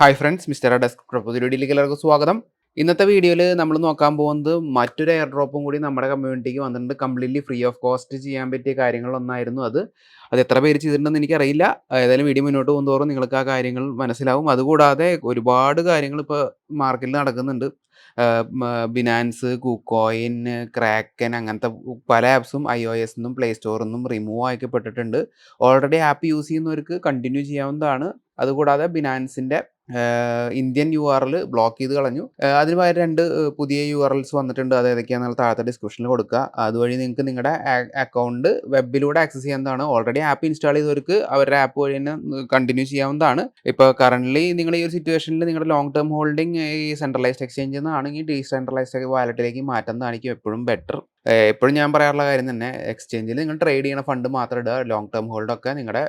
Hi friends mister desk പുതിയൊടിയിലേക്ക് എല്ലാവർക്കും സ്വാഗതം. ഇന്നത്തെ വീഡിയോയിൽ നമ്മൾ നോക്കാൻ പോകുന്നത് മറ്റൊരു എയർ ഡ്രോപ്പും കൂടി നമ്മുടെ കമ്മ്യൂണിറ്റിക്ക് വന്നിട്ടുണ്ട്. കംപ്ലീറ്റ്ലി ഫ്രീ ഓഫ് കോസ്റ്റ് ചെയ്യാൻ പറ്റിയ കാര്യങ്ങളൊന്നായിരുന്നു അത്. അത് എത്ര പേര് ചെയ്തിട്ടുണ്ടെന്ന് എനിക്കറിയില്ല. ഏതായാലും വീഡിയോ മുന്നോട്ട് പോകുന്നതോറും നിങ്ങൾക്ക് ആ കാര്യങ്ങൾ മനസ്സിലാവും. അതുകൂടാതെ ഒരുപാട് കാര്യങ്ങൾ ഇപ്പോൾ മാർക്കറ്റിൽ നടക്കുന്നുണ്ട്. ബിനാൻസ് കുക്കോയിൻ ക്രാക്കൻ അങ്ങനത്തെ പല ആപ്സും ഐ ഒ എസ് നിന്നും പ്ലേ സ്റ്റോറിൽ നിന്നും റിമൂവ് ആക്കപ്പെട്ടിട്ടുണ്ട്. ഓൾറെഡി ആപ്പ് യൂസ് ചെയ്യുന്നവർക്ക് കണ്ടിന്യൂ ചെയ്യാവുന്നതാണ്. അതുകൂടാതെ ബിനാൻസിന്റെ Indian U R L block ചെയ്ത് കളഞ്ഞു. അതിന് പകരം രണ്ട് പുതിയ യു ആർ എൽസ് വന്നിട്ടുണ്ട്. അത് ഏതൊക്കെയാണെന്നുള്ള താഴത്തെ ഡിസ്ക്രിപ്ഷനിൽ കൊടുക്കുക. അതുവഴി നിങ്ങൾക്ക് നിങ്ങളുടെ അക്കൗണ്ട് വെബിലൂടെ ആക്സസ് ചെയ്യാവുന്നതാണ് ഓൾറെഡി ആപ്പ് ഇൻസ്റ്റാൾ ചെയ്തവർക്ക് അവരുടെ ആപ്പ് വഴി തന്നെ കണ്ടിന്യൂ ചെയ്യാവുന്നതാണ്. ഇപ്പോൾ കറന്റ്ലി നിങ്ങൾ ഈ ഒരു സിറ്റുവേഷനിൽ നിങ്ങളുടെ ലോങ് ടേം ഹോൾഡിംഗ് ഈ സെൻട്രലൈസ്ഡ് എക്സ്ചേഞ്ചിൽ നിന്നാണെങ്കിൽ ഡീസെൻട്രലൈസ്ഡ് വാലറ്റിലേക്ക് മാറ്റുന്നതായിരിക്കും എപ്പോഴും ബെറ്റർ എപ്പോഴും ഞാൻ പറയാറുള്ള കാര്യം തന്നെ എക്സ്ചേഞ്ചിൽ നിങ്ങൾ ട്രേഡ് ചെയ്യുന്ന ഫണ്ട് മാത്രം ഇടുക. ലോങ് ടേം ഹോൾഡൊക്കെ നിങ്ങളുടെ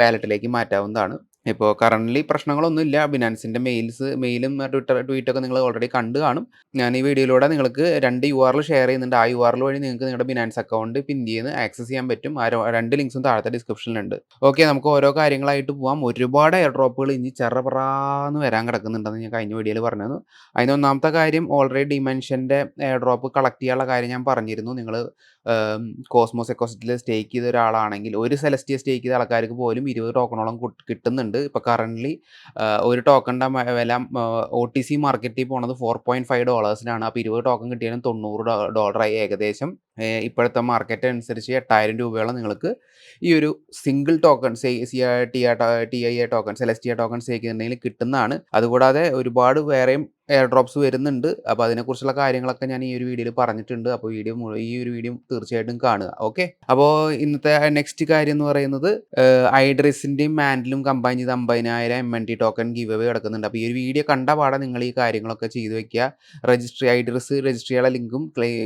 വാലറ്റിലേക്ക് മാറ്റാവുന്നതാണ്. ഇപ്പോൾ കറന്റ്ലി പ്രശ്നങ്ങളൊന്നുമില്ല ബിനാൻസിന്റെ മെയിൽസ് മെയിലും ട്വിറ്റർ ട്വീറ്റൊക്കെ നിങ്ങൾ ഓൾറെഡി കണ്ടു കാണും. ഞാൻ ഈ വീഡിയോയിലൂടെ നിങ്ങൾക്ക് രണ്ട് യു ആറിൽ ഷെയർ ചെയ്യുന്നുണ്ട്. ആ യു ആറിൽ വഴി നിങ്ങൾക്ക് നിങ്ങളുടെ ബിനാൻസ് അക്കൗണ്ട് പിൻ ചെയ്ത് ആക്സസ് ചെയ്യാൻ പറ്റും. ആ രണ്ട് ലിങ്ക്സും താഴത്തെ ഡിസ്ക്രിപ്ഷനിലുണ്ട് ഓക്കെ നമുക്ക് ഓരോ കാര്യങ്ങളായിട്ട് പോകാം ഒരുപാട് എയർ ഡ്രോപ്പുകൾ ഇനി ചെറപറാന്ന് വരാൻ കിടക്കുന്നുണ്ടെന്ന് ഞാൻ കഴിഞ്ഞ വീഡിയോയിൽ പറഞ്ഞത് അതിന് ഒന്നാമത്തെ കാര്യം ഓൾറെഡി ഡിമെൻഷന്റെ എയർ ഡ്രോപ്പ് കളക്ട് ചെയ്യാനുള്ള കാര്യം ഞാൻ പറഞ്ഞിരുന്നു. നിങ്ങൾ കോസ്മോസ് എക്കോസിറ്റിൽ സ്റ്റേക്ക് ചെയ്ത ഒരാളാണെങ്കിൽ ഒരു സെലസ്റ്റിയ സ്റ്റേക്ക് ചെയ്ത ആൾക്കാർക്ക് പോലും ഇരുപത് ടോക്കണോളം കിട്ടുന്നുണ്ട്. ഇപ്പോൾ കറന്റ്ലി ഒരു ടോക്കണിന്റെ വില ഒ ടി സി മാർക്കറ്റിൽ പോണത് ഫോർ പോയിന്റ് ഫൈവ് ഡോളേഴ്സിനാണ് അപ്പോൾ ഇരുപത് ടോക്കൺ കിട്ടിയാലും തൊണ്ണൂറ് ഡോളറായി ഏകദേശം. ഇപ്പോഴത്തെ മാർക്കറ്റ് അനുസരിച്ച് എട്ടായിരം രൂപയോളം നിങ്ങൾക്ക് ഈ ഒരു single token C T T I A token Celestia token സേക്കുന്നുണ്ടെങ്കിൽ കിട്ടുന്നതാണ്. അതുകൂടാതെ ഒരുപാട് വേറെയും എയർ ഡ്രോപ്സ് വരുന്നുണ്ട്. അപ്പോൾ അതിനെക്കുറിച്ചുള്ള കാര്യങ്ങളൊക്കെ ഞാൻ ഈ ഒരു വീഡിയോയിൽ പറഞ്ഞിട്ടുണ്ട്. അപ്പോൾ വീഡിയോ ഈ ഒരു വീഡിയോ തീർച്ചയായിട്ടും കാണുക. ഓക്കെ അപ്പോൾ ഇന്നത്തെ നെക്സ്റ്റ് കാര്യം എന്ന് പറയുന്നത് ഐഡ്രസിന്റെയും മാൻഡിലും കമ്പൈൻ ചെയ്ത് അമ്പതിനായിരം M N T token give away കിടക്കുന്നുണ്ട്. അപ്പോൾ ഈ ഒരു വീഡിയോ കണ്ട പാടെ നിങ്ങൾ ഈ കാര്യങ്ങളൊക്കെ ചെയ്തു വെക്കുക. രജിസ്ട്രി ഐഡ്രസ് രജിസ്റ്റർ ചെയ്യാനുള്ള ലിങ്കും claim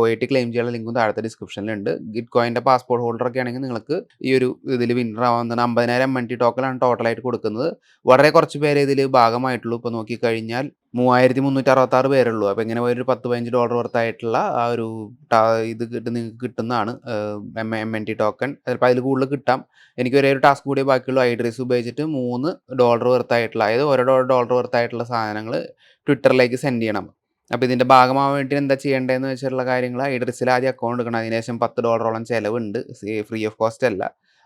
O I T claim ചെയ്യാനുള്ള ലിങ്കും താഴത്തെ ഡിസ്ക്രിപ്ഷനിലുണ്ട്. ഗിറ്റ് കോയിന്റെ പാസ്പോർട്ട് ഹോൾഡർ ഒക്കെ ആണെങ്കിൽ നിങ്ങൾക്ക് ഈ ഒരു ഇതിൽ വിന്നർ ആവുന്നതാണ് അമ്പതിനായിരം എം എൻ ടി ടോക്കലാണ് ടോട്ടലായിട്ട് കൊടുക്കുന്നത്. വളരെ കുറച്ച് പേര് ഇതിൽ ഭാഗമായിട്ടുള്ളൂ. ഇപ്പോൾ നോക്കിക്കഴിഞ്ഞാൽ മൂവായിരത്തി മുന്നൂറ്റി അറുപത്തി ആറ് പേരുള്ളൂ. അപ്പോൾ ഇങ്ങനെ ഒരു പത്ത് പതിനഞ്ച് ഡോളർ വർത്തായിട്ടുള്ള ആ ഒരു ഇത് കിട്ടുന്ന നിങ്ങൾക്ക് കിട്ടുന്നതാണ് M M N T token ചിലപ്പോൾ അതിൽ കൂടുതൽ കിട്ടാം. എനിക്ക് ഒരേ ഒരു ടാസ്ക് കൂടിയേ ബാക്കിയുള്ളൂ. ഐഡ്രീസ് ഉപയോഗിച്ചിട്ട് മൂന്ന് ഡോളർ വർത്തായിട്ടുള്ള അതായത് ഓരോ ഡോളർ വർത്തായിട്ടുള്ള സാധനങ്ങൾ ട്വിറ്ററിലേക്ക് സെൻഡ് ചെയ്യണം. അപ്പോൾ ഇതിന്റെ ഭാഗമാവാൻ വേണ്ടി എന്താ ചെയ്യേണ്ടതെന്ന് വെച്ചിട്ടുള്ള കാര്യങ്ങൾ ഐഡ്രസ്സിൽ ആദ്യം അക്കൗണ്ട് എടുക്കണം. അതിനുശേഷം പത്ത് ഡോളറോളം ചിലവുണ്ട്. ഫ്രീ ഓഫ് കോസ്റ്റ് അല്ല.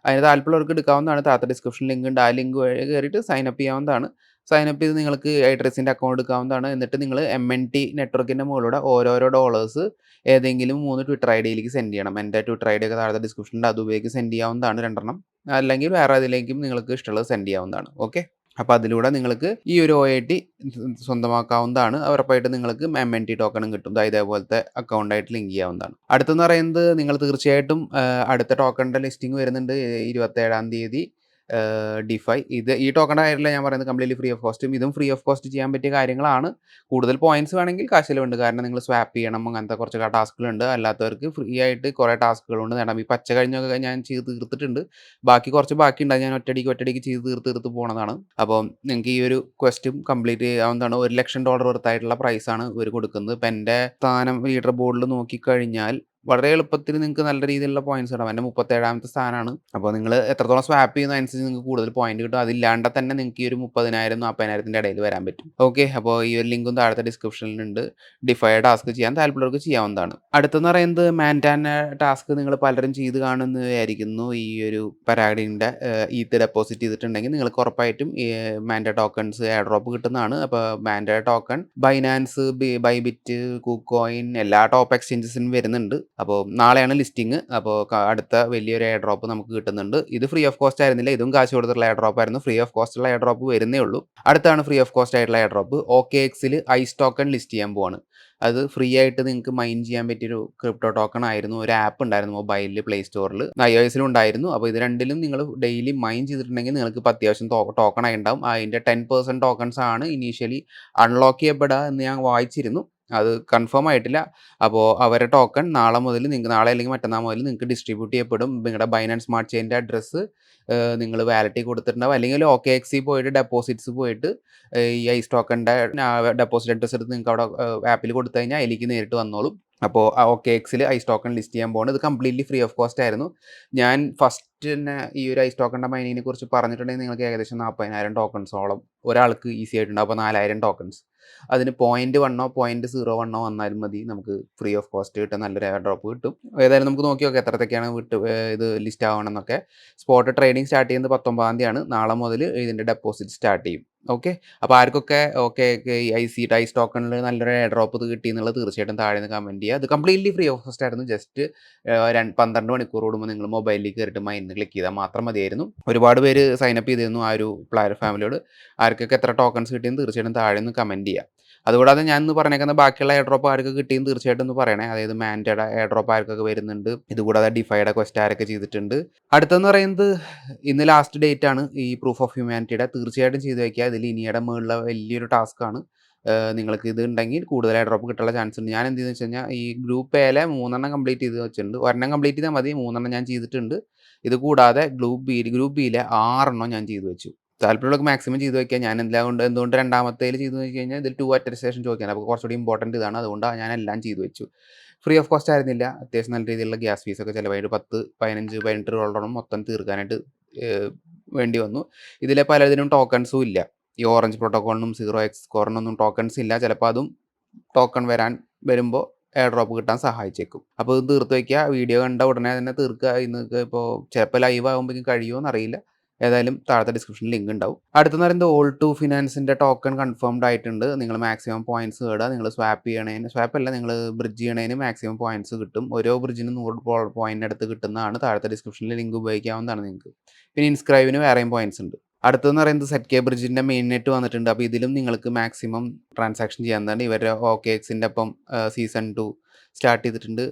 അതിന് താല്പര്യമുള്ളവർക്ക് എടുക്കാവുന്നതാണ്. താത്ത ഡിസ്ക്രിപ്ഷൻ ലിങ്ക് ഉണ്ട്. ആ ലിങ്ക് വഴി കയറിയിട്ട് സൈൻ അപ്പ് ചെയ്യാവുന്നതാണ്. സൈൻ അപ്പ് ചെയ്ത് നിങ്ങൾക്ക് ഐഡ്രസ്സിന്റെ അക്കൗണ്ട് എടുക്കാവുന്നതാണ്. എന്നിട്ട് നിങ്ങൾ എം എൻ ടി നെറ്റ്വർക്കിന്റെ മുകളിലൂടെ ഓരോരോ ഡോളേഴ്സ് ഏതെങ്കിലും മൂന്ന് ട്വിറ്റർ ഐ ഡിയിലേക്ക് സെൻഡ് ചെയ്യണം. എന്റെ ട്വിറ്റർ ഐ ഡി ഒക്കെ താഴത്തെ ഡിസ്ക്രിപ്ഷനിൽ അത് സെൻഡ് ചെയ്യാവുന്നതാണ് രണ്ടെണ്ണം. അല്ലെങ്കിൽ വേറെ അതിലേക്കും നിങ്ങൾക്ക് ഇഷ്ടമുള്ളത് സെൻഡ് ചെയ്യാവുന്നതാണ്. ഓക്കെ അപ്പോൾ അതിലൂടെ നിങ്ങൾക്ക് ഈ ഒരു ഒ ഐ ടി സ്വന്തമാക്കാവുന്നതാണ്. ഉറപ്പായിട്ട് നിങ്ങൾക്ക് എം എൻ ടി ടോക്കണും കിട്ടും. ഇതേപോലത്തെ അക്കൗണ്ടായിട്ട് ലിങ്ക് ചെയ്യാവുന്നതാണ്. അടുത്തെന്ന് പറയുന്നത് നിങ്ങൾ തീർച്ചയായിട്ടും അടുത്ത ടോക്കണിന്റെ ലിസ്റ്റിംഗ് വരുന്നുണ്ട് ഇരുപത്തേഴാം തീയതി. ഡിഫൈ ഇത് ഈ ടോക്കൺ ആയിട്ടില്ല ഞാൻ പറയുന്നത് കംപ്ലീറ്റ്ലി ഫ്രീ ഓഫ് കോസ്റ്റും ഇതും ഫ്രീ ഓഫ് കോസ്റ്റ് ചെയ്യാൻ പറ്റിയ കാര്യങ്ങളാണ്. കൂടുതൽ പോയിന്റ്സ് വേണമെങ്കിൽ കാശിലുണ്ട്. കാരണം നിങ്ങൾ സ്വാപ്പ് ചെയ്യണം അങ്ങനത്തെ കുറച്ച് ടാസ്കുകളുണ്ട്. അല്ലാത്തവർക്ക് ഫ്രീ ആയിട്ട് കുറേ ടാസ്കുകളുണ്ട് നേടാം ഈ പച്ച കഴിഞ്ഞൊക്കെ ഞാൻ ചെയ്ത് തീർത്തിട്ടുണ്ട്. ബാക്കി കുറച്ച് ബാക്കി ഉണ്ടാകും ഞാൻ ഒറ്റടിക്ക് ഒറ്റടിക്ക് ചെയ്ത് തീർത്ത് തീർത്ത് പോണതാണ്. അപ്പോൾ നിങ്ങൾക്ക് ഈ ഒരു ക്വസ്റ്റും കംപ്ലീറ്റ് ചെയ്യാവുന്നതാണ് ഒരു ലക്ഷം ഡോളർ വർത്തായിട്ടുള്ള പ്രൈസാണ് ഇവർ കൊടുക്കുന്നത്. ഇപ്പം എന്റെ സ്ഥാനം ലീഡർ ബോർഡിൽ നോക്കിക്കഴിഞ്ഞാൽ വളരെ എളുപ്പത്തിൽ നിങ്ങൾക്ക് നല്ല രീതിയിലുള്ള പോയിന്റ്സ് ഇടാം എന്റെ മുപ്പത്തേഴാമത്തെ സ്ഥാനമാണ് അപ്പോൾ നിങ്ങൾ എത്രത്തോളം സ്വാപ്പ് ചെയ്യുന്ന അനുസരിച്ച് നിങ്ങൾക്ക് കൂടുതൽ പോയിന്റ് കിട്ടും. അതില്ലാണ്ട് തന്നെ നിങ്ങൾക്ക് ഈ ഒരു മുപ്പതിനായിരം നാൽപ്പതിനായിരത്തിന്റെ ഇടയിൽ വരാൻ പറ്റും. ഓക്കെ അപ്പോൾ ഈ ഒരു ലിങ്കും താഴത്തെ ഡിസ്ക്രിപ്ഷനിലുണ്ട് ഡിഫൈ ടാസ്ക് ചെയ്യാൻ താല്പര്യമുള്ളവർക്ക് ചെയ്യാവുന്നതാണ്. അടുത്തെന്ന് പറയുന്നത് മാന്റാൻ ടാസ്ക് നിങ്ങൾ പലരും ചെയ്ത് കാണുന്നതായിരിക്കുന്നു ഈ ഒരു പരാഗഡിന്റെ ഈത്ത് ഡെപ്പോസിറ്റ് ചെയ്തിട്ടുണ്ടെങ്കിൽ നിങ്ങൾക്ക് ഉറപ്പായിട്ടും മാൻഡ ടോക്കൺസ് എയർ കിട്ടുന്നതാണ്. അപ്പോൾ Manta token Binance Bybit KuCoin എല്ലാ ടോപ്പ് എക്സ്ചേഞ്ചസിനും വരുന്നുണ്ട്. അപ്പോൾ നാളെയാണ് ലിസ്റ്റിംഗ്. അപ്പോൾ അടുത്ത വലിയൊരു എയർ ഡ്രോപ്പ് നമുക്ക് കിട്ടുന്നുണ്ട്. ഇത് ഫ്രീ ഓഫ് കോസ്റ്റ് ആയിരുന്നില്ല. ഇതും കാശ് കൊടുത്തിട്ടുള്ള എയർ ഡ്രോപ്പ് ആയിരുന്നു. ഫ്രീ ഓഫ് കോസ്റ്റുള്ള എയർ ഡ്രോപ്പ് വരുന്നേ ഉള്ളൂ. അടുത്താണ് ഫ്രീ ഓഫ് കോസ്റ്റ് ആയിട്ടുള്ള എയർ ഡ്രോപ്പ് ഓക്കെ എക്സിൽ ഐ ടോക്കൺ ലിസ്റ്റ് ചെയ്യാൻ പോവാണ്. അത് ഫ്രീ ആയിട്ട് നിങ്ങൾക്ക് മൈൻ ചെയ്യാൻ പറ്റിയൊരു ക്രിപ്റ്റോ ടോക്കൺ ആയിരുന്നു. ഒരു ആപ്പ് ഉണ്ടായിരുന്നു മൊബൈലിൽ പ്ലേ സ്റ്റോറിൽ ഐ ഒ എസിലും ഉണ്ടായിരുന്നു. അപ്പോൾ ഇത് രണ്ടിലും നിങ്ങൾ ഡെയിലി മൈൻ ചെയ്തിട്ടുണ്ടെങ്കിൽ നിങ്ങൾക്ക് ഇപ്പോൾ അത്യാവശ്യം ടോക്കൺ ആയി ഉണ്ടാവും. അതിന്റെ ടെൻ പെർസെന്റ് ടോക്കൺസ് ആണ് ഇനീഷ്യലി അൺലോക്ക് ചെയ്യപ്പെടുക എന്ന് ഞാൻ വായിച്ചിരുന്നു. അത് കൺഫേം ആയിട്ടില്ല. അപ്പോൾ അവരുടെ ടോക്കൺ നാളെ മുതൽ നിങ്ങൾക്ക് നാളെ അല്ലെങ്കിൽ മറ്റന്നാൾ മുതൽ നിങ്ങൾക്ക് ഡിസ്ട്രിബ്യൂട്ട് ചെയ്യപ്പെടും. നിങ്ങളുടെ ബൈനാൻസ് സ്മാർട്ട് ചെയിന്റെ അഡ്രസ്സ് നിങ്ങൾ വാലറ്റി കൊടുത്തിട്ടുണ്ടാവും. അല്ലെങ്കിൽ ഒകെഎക്സിൽ പോയിട്ട് ഡെപ്പോസിറ്റ്സ് പോയിട്ട് ഈ ഐസ് ടോക്കണിന്റെ ഡെപ്പോസിറ്റ് അഡ്രസ്സ് എടുത്ത് നിങ്ങൾക്ക് അവിടെ ആപ്പിൽ കൊടുത്തു കഴിഞ്ഞാൽ അതിലേക്ക് നേരിട്ട് വന്നോളും. അപ്പോൾ ആ ഒകെഎക്സിൽ ഐസ് ടോക്കൺ ലിസ്റ്റ് ചെയ്യാൻ പോകുന്നത്. ഇത് കംപ്ലീറ്റ്ലി ഫ്രീ ഓഫ് കോസ്റ്റ് ആയിരുന്നു. ഞാൻ ഫസ്റ്റ് തന്നെ ഈ ഒരു ഐസ് ടോക്കണിന്റെ മൈനിങ്ങിനെ കുറിച്ച് പറഞ്ഞിട്ടുണ്ടെങ്കിൽ നിങ്ങൾക്ക് ഏകദേശം 40,000 ടോക്കൺസോളം ഒരാൾക്ക് ഈസി ആയിട്ടുണ്ടാവും. അപ്പോൾ 4,000 ടോക്കൺസ്. അതിന് പോയിന്റ് വണ്ണോ പോയിന്റ് സീറോ വണ്ണോ വന്നാലും മതി നമുക്ക് ഫ്രീ ഓഫ് കോസ്റ്റ് കിട്ടും നല്ലൊരു എയർ ഡ്രോപ്പ് കിട്ടും. ഏതായാലും നമുക്ക് നോക്കി നോക്കാം എത്രത്തൊക്കെയാണ് വിട്ട് ഇത് ലിസ്റ്റ് ആവണമെന്നൊക്കെ. സ്പോട്ട് ട്രേഡിംഗ് സ്റ്റാർട്ട് ചെയ്യുന്നത് 19-ാം തീയതിയാണ്. നാളെ മുതൽ ഇതിന്റെ ഡെപ്പോസിറ്റ് സ്റ്റാർട്ട് ചെയ്യും. ഓക്കെ. അപ്പോൾ ആർക്കൊക്കെ ഓക്കെ ഈ സി ടൈ സ്റ്റോക്കണിൽ നല്ലൊരു ഡ്രോപ്പ് ഇത് കിട്ടി എന്നുള്ളത് തീർച്ചയായിട്ടും താഴെ നിന്ന് കമന്റ് ചെയ്യുക. അത് കംപ്ലീറ്റ്ലി ഫ്രീ ഓഫ് കോസ്റ്റ് ആയിരുന്നു. ജസ്റ്റ് പന്ത്രണ്ട് 12 മണിക്കൂർ കൂടുമ്പോൾ നിങ്ങൾ മൊബൈലിൽ കയറിയിട്ട് മൈൻഡ് ക്ലിക്ക് ചെയ്താൽ മാത്രം മതിയായിരുന്നു. ഒരുപാട് പേര് സൈനപ്പ് ചെയ്തിരുന്നു ആ ഒരു പ്ലാറ്റ്ഫോമിലോട്. ആർക്കൊക്കെ എത്ര ടോക്കൺസ് കിട്ടിയെന്ന് തീർച്ചയായിട്ടും താഴെ നിന്ന് കമന്റ് ചെയ്യുക. അതുകൂടാതെ ഞാൻ ഇന്ന് പറഞ്ഞേക്കുന്ന ബാക്കിയുള്ള എയർഡ്രോപ്പ് ആർക്ക് കിട്ടിയെന്ന് തീർച്ചയായിട്ടും ഒന്ന് പറയണേ. അതായത് മാന്റയുടെ എയർഡ്രോപ്പ് ആർക്കൊക്കെ വരുന്നുണ്ട്. ഇതുകൂടാതെ ഡിഫൈഡ് ക്വസ്റ്റ് ആരൊക്കെ ചെയ്തിട്ടുണ്ട്. അടുത്തെന്ന് പറയുന്നത് ഇന്ന് ലാസ്റ്റ് ഡേറ്റ് ആണ് ഈ പ്രൂഫ് ഓഫ് ഹ്യൂമാനിറ്റിയുടെ. തീർച്ചയായിട്ടും ചെയ്തു വയ്ക്കുക. ഇതിൽ ഇനിയുടെ മുകളിലുള്ള വലിയൊരു ടാസ്ക്കാണ്. നിങ്ങൾക്ക് ഇത് ഉണ്ടെങ്കിൽ കൂടുതൽ എയർഡ്രോപ്പ് കിട്ടാനുള്ള ചാൻസ് ഉണ്ട്. ഞാൻ എന്ത് ചെയ്തെന്ന് വെച്ച് കഴിഞ്ഞാൽ ഈ ഗ്രൂപ്പ് എയിലെ മൂന്നെണ്ണം കംപ്ലീറ്റ് ചെയ്ത് വെച്ചിട്ടുണ്ട്. ഒരെണ്ണം കംപ്ലീറ്റ് ചെയ്താൽ മതി. മൂന്നെണ്ണം ഞാൻ ചെയ്തിട്ടുണ്ട്. ഇത് കൂടാതെ ഗ്രൂപ്പ് ബി ഗ്രൂപ്പ് ബിയിലെ ആറെണ്ണം ഞാൻ ചെയ്തു വെച്ചു. താല്പര്യമുള്ളവർക്ക് മാക്സിമം ചെയ്ത് വയ്ക്കുക. ഞാൻ എന്തുകൊണ്ട് എന്തുകൊണ്ട് രണ്ടാമത്തേൽ ചെയ്തു നോക്കി കഴിഞ്ഞാൽ ഇതിൽ ടു അറ്റസ്റ്റേഷൻ ചോദിക്കാൻ അപ്പോൾ കുറച്ചുകൂടി ഇമ്പോർട്ടന്റ് ഇതാണ്. അതുകൊണ്ടാണ് ഞാൻ എല്ലാം ചെയ്തു വെച്ചു. ഫ്രീ ഓഫ് കോസ്റ്റ് ആയിരുന്നില്ല. അത്യാവശ്യം നല്ല രീതിയിലുള്ള ഗ്യാസ് ഫീസൊക്കെ ചിലവായിട്ട് 10, 15, 18 ഡോളറോളം മൊത്തം തീർക്കാനായിട്ട് വേണ്ടി വന്നു. ഇതിലെ പലതിനും ടോക്കൺസും ഇല്ല. ഈ ഓറഞ്ച് പ്രോട്ടോക്കോളിനും സീറോ എക്സ് കോറിനൊന്നും ടോക്കൺസ് ഇല്ല. ചിലപ്പോൾ അതും ടോക്കൺ വരാൻ വരുമ്പോൾ എയർ ഡ്രോപ്പ് കിട്ടാൻ സഹായിച്ചേക്കും. അപ്പോൾ ഇത് തീർത്ത് വയ്ക്കുക. വീഡിയോ കണ്ട ഉടനെ തന്നെ തീർക്കുക. ഇന്ന് ഇപ്പോൾ ചിലപ്പോൾ ലൈവ് ആകുമ്പോഴേക്കും കഴിയുമോ എന്നറിയില്ല. ഏതായാലും താഴത്തെ ഡിസ്ക്രിപ്ഷനിൽ ലിങ്ക് ഉണ്ടാവും. അടുത്തെന്ന് പറയുന്നത് ഓൾ ടു ഫിനാൻസിന്റെ ടോക്കൺ കൺഫേംഡ് ആയിട്ടുണ്ട്. നിങ്ങൾ മാക്സിമം പോയിന്റ്സ് നേടുക. നിങ്ങൾ സ്വാപ്പ് ചെയ്യണേന് സ്വാപ്പ് അല്ല നിങ്ങൾ ബ്രിഡ്ജ് ചെയ്യണേന് മാക്സിമം പോയിന്റ്സ് കിട്ടും. ഓരോ ബ്രിഡ്ജിന് നൂറ് പോയിന്റ് അടുത്ത് കിട്ടുന്നതാണ്. താഴത്തെ ഡിസ്ക്രിപ്ഷനിൽ ലിങ്ക് ഉപയോഗിക്കാവുന്നതാണ് നിങ്ങൾക്ക്. പിന്നെ ഇൻസ്ക്രൈബിന് വേറെയും പോയിന്റ്സ് ഉണ്ട്. അടുത്തതെന്ന് പറയുന്നത് സെറ്റ് കെ ബ്രിഡ്ജിന്റെ മെയിൻ നെറ്റ് വന്നിട്ടുണ്ട്. അപ്പോൾ ഇതിലും നിങ്ങൾക്ക് മാക്സിമം ട്രാൻസാക്ഷൻ ചെയ്യാവുന്നതാണ്. ഇവരുടെ ഒകെഎക്സിന്റെ ഒപ്പം സീസൺ ടു സ്റ്റാർട്ട് ചെയ്തിട്ടുണ്ട്.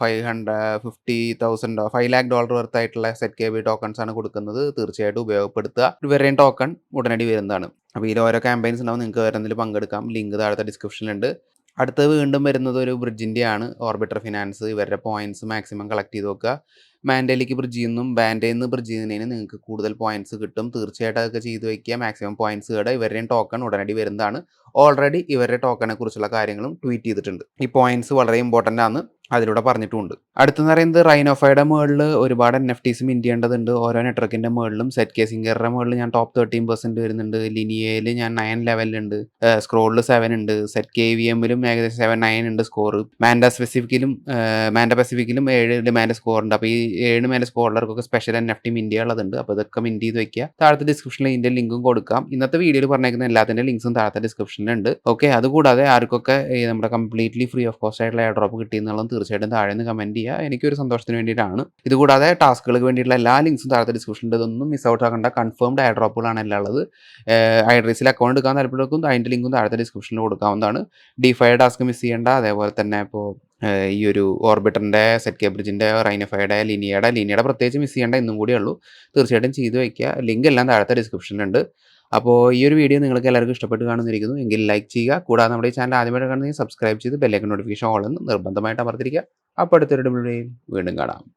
Five hundred fifty thousand five lakh dollar worth ആയിട്ടുള്ള സെറ്റ് കെ ബി ടോക്കൺസ് ആണ് കൊടുക്കുന്നത്. തീർച്ചയായിട്ടും ഉപയോഗപ്പെടുത്തുക. ഇവരുടെയും ടോക്കൺ ഉടനടി വരുന്നതാണ്. അപ്പോൾ ഇതിൽ ഓരോ ക്യാമ്പയിൻസ് ഉണ്ടാവും. നിങ്ങൾക്ക് വേറെ പങ്കെടുക്കാം. ലിങ്ക് താഴത്തെ ഡിസ്ക്രിപ്ഷനിലുണ്ട്. അടുത്തത് വീണ്ടും വരുന്നത് ഒരു ബ്രിഡ്ജിന്റെയാണ്. ഓർബിറ്റർ ഫിനാൻസ് ഇവരുടെ പോയിന്റ്സ് മാക്സിമം കളക്ട് ചെയ്ത് വെക്കുക. മാൻഡയിലേക്ക് ബ്രിഡ്ജ് ചെയ്യുന്നതും ബാൻഡേയിൽ നിന്ന് ബ്രിഡ്ജ് ചെയ്യുന്നതിന് നിങ്ങൾക്ക് കൂടുതൽ പോയിന്റ്സ് കിട്ടും. തീർച്ചയായിട്ടും അതൊക്കെ ചെയ്ത് വയ്ക്കുക. മാക്സിമം പോയിന്റ്സ് നേടുക. ഇവരുടെയും ടോക്കൺ ഉടനടി വരുന്നതാണ്. ഓൾറെഡി ഇവരുടെ ടോക്കണെ കുറിച്ചുള്ള കാര്യങ്ങളും ട്വീറ്റ് ചെയ്തിട്ടുണ്ട്. ഈ പോയിന്റ്സ് വളരെ ഇമ്പോർട്ടന്റ് ആണ്. അതിലൂടെ പറഞ്ഞിട്ടുണ്ട് അടുത്തെന്ന് പറയുന്നത് റൈനോഫയുടെ മുകളിൽ ഒരുപാട് എൻ എഫ് ടീസും ഇന്ത്യ ചെയ്യേണ്ടതുണ്ട്. ഓരോ നെറ്റ്വർക്കിന്റെ മുകളിലും സെറ്റ് കെ സിംഗറുടെ മുകളിൽ ഞാൻ ടോപ്പ് 13% വരുന്നുണ്ട്. ലിനിയയിൽ ഞാൻ നയൻ ലെവലിലുണ്ട്. സ്ക്രോളിൽ സെവൻ ഉണ്ട്. സെറ്റ് കെ വി എമ്മിലും ഏകദേശം 7, 9 ഉണ്ട് സ്കോർ. മാൻഡ സ്പെസിഫിക്കിലും മാൻഡ പെസിഫിക്കിലും ഏഴ് ഡിമാൻഡ് സ്കോർ ഉണ്ട്. അപ്പോൾ ഈ 7 മേലെ സ്കോളർക്കൊക്കെ special N F T mint ചെയ്യാനുള്ളതുണ്ട്. അപ്പോൾ ഇതൊക്കെ മിന്റ് ചെയ്ത് വയ്ക്കുക. താഴത്തെ ഡിസ്ക്രിപ്ഷനിൽ ഇതിന്റെ ലിങ്കും കൊടുക്കാം. ഇന്നത്തെ വീഡിയോയിൽ പറഞ്ഞേക്കുന്ന എല്ലാത്തിന്റെ ലിങ്ക്സും താഴത്തെ ഡിസ്ക്രിപ്ഷനിലുണ്ട്. ഓക്കെ. അതുകൂടാതെ ആർക്കൊക്കെ നമ്മുടെ കംപ്ലീറ്റ്ലി ഫ്രീ ഓഫ് കോസ്റ്റ് ആയിട്ടുള്ള എയർ ഡ്രോപ്പ് കിട്ടിയെന്നുള്ളത് തീർച്ചയായിട്ടും താഴെ നിന്ന് കമന്റ് ചെയ്യുക. എനിക്കൊരു സന്തോഷത്തിന് വേണ്ടിയിട്ടാണ്. ഇതുകൂടാതെ ടാസ്കുകൾക്ക് വേണ്ടിയിട്ടുള്ള എല്ലാ ലിങ്ക്സും താഴത്തെ ഡിസ്ക്രിപ്ഷനിൽ ഇതൊന്നും മിസ് ഔട്ട് ആക്കേണ്ട. കൺഫേംഡ് എയർ ഡ്രോപ്പുകളാണ് എല്ലാം ഉള്ളത്. ഐഡ്രീസിൽ അക്കൗണ്ട് എടുക്കാൻ താല്പര്യമുള്ളവർക്കും അതിന്റെ ലിങ്കും താഴത്തെ ഡിസ്ക്രിപ്ഷനിൽ കൊടുക്കാവുന്നതാണ്. ഡിഫൈ ടാസ്ക് മിസ് ചെയ്യേണ്ട. അതേപോലെ തന്നെ ഇപ്പോൾ ഈ ഒരു ഓർബിറ്ററിന്റെ സെറ്റ് കേബ്രിഡ്ജിന്റെ റൈനഫയുടെ ലിനിയയുടെ ലിനിയയുടെ പ്രത്യേകിച്ച് മിസ് ചെയ്യേണ്ട എന്നും കൂടിയേ ഉള്ളൂ. തീർച്ചയായിട്ടും ചെയ്ത് വയ്ക്കുക. ലിങ്ക് എല്ലാം താഴത്തെ ഡിസ്ക്രിപ്ഷനിലുണ്ട്. അപ്പോൾ ഈ ഒരു വീഡിയോ നിങ്ങൾക്ക് എല്ലാവർക്കും ഇഷ്ടപ്പെട്ട് കാണുന്നിരിക്കുന്നു. എങ്കിൽ ലൈക്ക് ചെയ്യുക. കൂടാതെ നമ്മുടെ ഈ ചാനൽ ആദ്യമായിട്ട് കാണുന്നെങ്കിൽ സബ്സ്ക്രൈബ് ചെയ്ത് ബെല്ലൈക്കൺ നോട്ടിഫിക്കേഷൻ ഓൾ എന്ന് നിർബന്ധമായിട്ട് അമർത്തിരിക്കുക. അപ്പോൾ അടുത്തൊരു വീണ്ടും കാണാം.